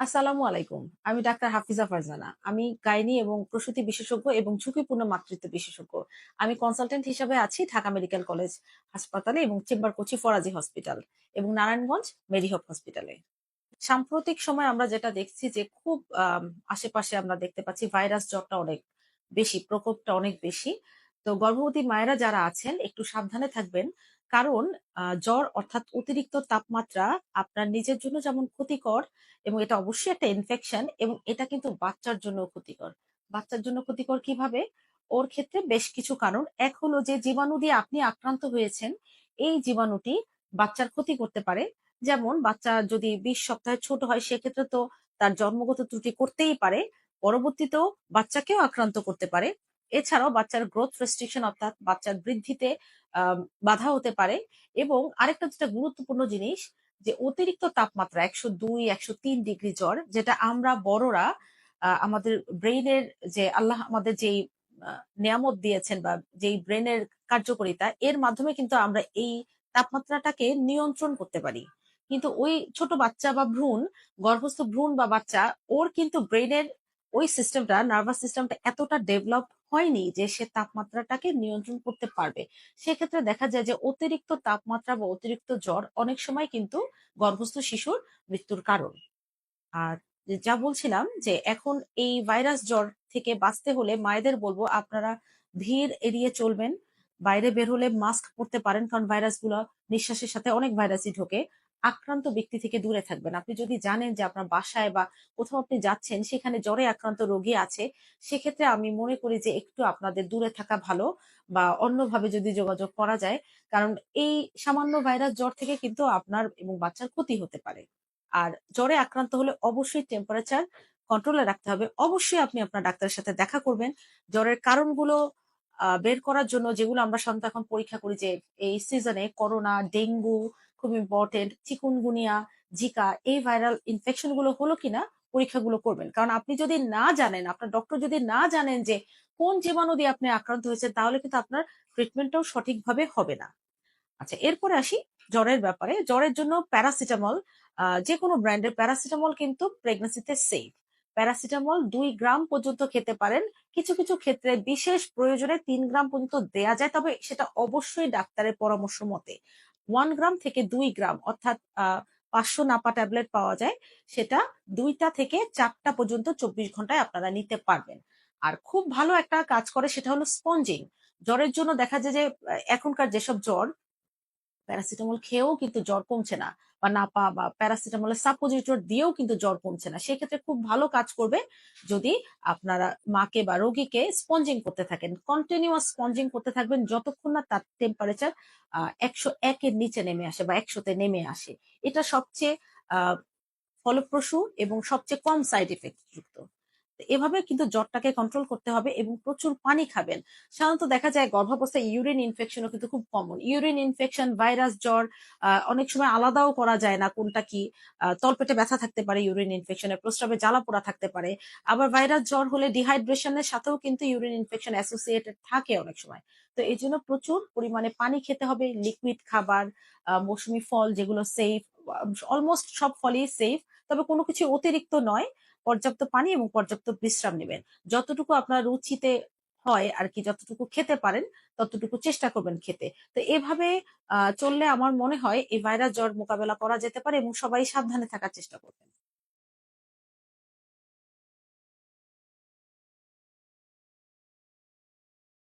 আসসালামু আলাইকুম। আমি ডাক্তার হাফিজা ফারজানা। আমি গাইনি এবং প্রসূতি বিশেষজ্ঞ এবং ঝুঁকিপূর্ণ মাতৃত্ব বিশেষজ্ঞ। আমি কনসালটেন্ট হিসাবে আছি ঢাকা মেডিকেল কলেজ হাসপাতালে এবং চেম্বার করছি ফরাজি হসপিটাল এবং নারায়ণগঞ্জ মেডিহব হসপিটালে। সাম্প্রতিক সময় আমরা যেটা দেখছি যে খুব আশেপাশে আমরা দেখতে পাচ্ছি ভাইরাস জ্বরটা অনেক বেশি, প্রকোপটা অনেক বেশি। তো গর্ভবতী মায়েরা যারা আছেন একটু সাবধানে থাকবেন। কারণ জ্বর অর্থাৎ অতিরিক্ত তাপমাত্রা আপনার নিজের জন্য যেমন ক্ষতিকর এবং এটা অবশ্যই একটা ইনফেকশন এবং এটা কিন্তু বাচ্চার জন্যও ক্ষতিকর। বাচ্চার জন্য ক্ষতিকর কীভাবে? ওর ক্ষেত্রে বেশ কিছু কারণ। এক হলো যে জীবাণু দিয়ে আপনি আক্রান্ত হয়েছেন, এই জীবাণুটি বাচ্চার ক্ষতি করতে পারে। যেমন বাচ্চা যদি বিশ সপ্তাহে ছোট হয় সেক্ষেত্রে তো তার জন্মগত ত্রুটি করতেই পারে। পরবর্তীতেও বাচ্চাকেও আক্রান্ত করতে পারে। এছাড়াও বাচ্চার গ্রোথ রেস্ট্রিকশন অর্থাৎ বাচ্চার বৃদ্ধিতে বাধা হতে পারে এবং আরেকটা যেটা গুরুত্বপূর্ণ জিনিস যে অতিরিক্ত তাপমাত্রা ১০২, ১০৩ ডিগ্রি জ্বর যেটা আমরা বড়রা আমাদের ব্রেইনের যে আল্লাহ আমাদের যেই নেয়ামত দিয়েছেন বা যেই ব্রেনের কার্যকারিতা এর মাধ্যমে কিন্তু আমরা এই তাপমাত্রাটাকে নিয়ন্ত্রণ করতে পারি। কিন্তু ওই ছোট বাচ্চা বা ভ্রূণ, গর্ভস্থ ভ্রূণ বা বাচ্চা ওর কিন্তু ব্রেইনের ওই সিস্টেমটা নার্ভাস সিস্টেমটা এতটা ডেভেলপ হয়নি যে সে তাপমাত্রাটাকে নিয়ন্ত্রণ করতে পারবে। সেক্ষেত্রে দেখা যায় যে অতিরিক্ত তাপমাত্রা বা অতিরিক্ত জ্বর অনেক সময় কিন্তু গর্ভস্থ শিশুর মৃত্যুর কারণ। আর যা বলছিলাম যে এখন এই ভাইরাস জ্বর থেকে বাঁচতে হলে মায়েদের বলব আপনারা ভিড় এড়িয়ে চলবেন। বাইরে বের হলে মাস্ক পরতে পারেন কারণ ভাইরাসগুলো নিঃশ্বাসের সাথে অনেক ভাইরাসই ঢোকে। আক্রান্ত ব্যক্তি থেকে দূরে থাকবেন। আপনি যদি জানেন যে আপনার বাসায় বা কোথাও আপনি যাচ্ছেন সেখানে জ্বরে আক্রান্ত রোগী আছে, সেক্ষেত্রে আমি মনে করি যে একটু আপনাদের দূরে থাকা ভালো বা অন্যভাবে যদি যোগাযোগ করা যায়। কারণ এই সামান্য ভাইরাস জ্বর থেকে কিন্তু আপনার এবং বাচ্চার ক্ষতি হতে পারে। আর জ্বরে আক্রান্ত হলে অবশ্যই টেম্পারেচার কন্ট্রোলে রাখতে হবে। অবশ্যই আপনি আপনার ডাক্তারের সাথে দেখা করবেন। জ্বরের কারণগুলো বের করার জন্য যেগুলো আমরা সাধারণত এখন পরীক্ষা করি যে এই সিজনে করোনা, ডেঙ্গু খুব ইম্পর্টেন্ট চিকুনগুনিয়া, জিকা এই ভাইরাল ইনফেকশনগুলো হলো কিনা পরীক্ষাগুলো করবেন। কারণ আপনি যদি না জানেন, আপনার ডক্টর যদি না জানেন যে কোন জীবাণু দিয়ে আপনি আক্রান্ত হয়েছেন তাহলে কিন্তু আপনার ট্রিটমেন্টটাও সঠিকভাবে হবে না। আচ্ছা এরপরে আসি জ্বরের ব্যাপারে। জ্বরের জন্য প্যারাসিটামল আ যেকোনো ব্র্যান্ডের প্যারাসিটামল কিন্তু প্রেগন্যান্সিতে সেফ। প্যারাসিটামল দুই গ্রাম পর্যন্ত খেতে পারেন। কিছু, কিছু ক্ষেত্রে বিশেষ প্রয়োজনে তিন গ্রাম পর্যন্ত দেয়া যায়। তবে সেটা অবশ্যই ডাক্তারের পরামর্শ মতে। ১ গ্রাম থেকে দুই গ্রাম অর্থাৎ পাঁচশো ৫০০ নাপা ট্যাবলেট পাওয়া যায়। সেটা দুইটা থেকে চারটা পর্যন্ত ২৪ ঘন্টায় আপনারা নিতে পারবেন। আর খুব ভালো একটা কাজ করে সেটা হলো স্পঞ্জিং। জ্বরের জন্য দেখা যায় যে, এখনকার যেসব জ্বর প্যারাসিটামল খেয়েও কিন্তু জ্বর কমছে না বা নাপা বা প্যারাসিটামলের সাপোজিটর দিয়েও কিন্তু জ্বর কমছে না। সেক্ষেত্রে খুব ভালো কাজ করবে যদি আপনারা মাকে বা রোগীকে স্পঞ্জিং করতে থাকেন। কন্টিনিউয়াস স্পঞ্জিং করতে থাকবেন যতক্ষণ না তার টেম্পারেচার ১০১ এর নিচে নেমে আসে বা একশোতে নেমে আসে। এটা সবচেয়ে ফলপ্রসূ এবং সবচেয়ে কম সাইড এফেক্ট যুক্ত। এভাবে কিন্তু জ্বরটাকে কন্ট্রোল করতে হবে এবং প্রচুর পানি খাবেন। সাধারণত দেখা যায় গর্ভাবস্থায় ইউরিন ইনফেকশনও কিন্তু খুব কমন। ইউরিন ইনফেকশন, ভাইরাস জ্বর অনেক সময় আলাদাও করা যায় না কোনটা কি। তলপেটে ব্যথা থাকতে পারে ইউরিন ইনফেকশনে, প্রস্রাবে জ্বালা-পোড়া থাকতে পারে। আবার ভাইরাস জ্বর হলে ডিহাইড্রেশন এর সাথেও কিন্তু ইউরিন ইনফেকশন অ্যাসোসিয়েটেড থাকে অনেক সময়। তো এজন্য প্রচুর পরিমাণে পানি খেতে হবে, লিকুইড খাবার, মৌসুমী ফল যেগুলো সেফ, অলমোস্ট সব ফলেই সেফ। তবে কোনো কিছু অতিরিক্ত নয়। পর্যাপ্ত পানি এবং পর্যাপ্ত বিশ্রাম নেবেন যতটুকু আপনার রুচিতে হয় আর কি, যতটুকু খেতে পারেন, ততটুকু চেষ্টা করবেন খেতে। তো এভাবে চললে আমার মনে হয় এই ভাইরাস জ্বর মোকাবেলা করা যেতে পারে এবং সবাই সাবধানে থাকার চেষ্টা করবেন।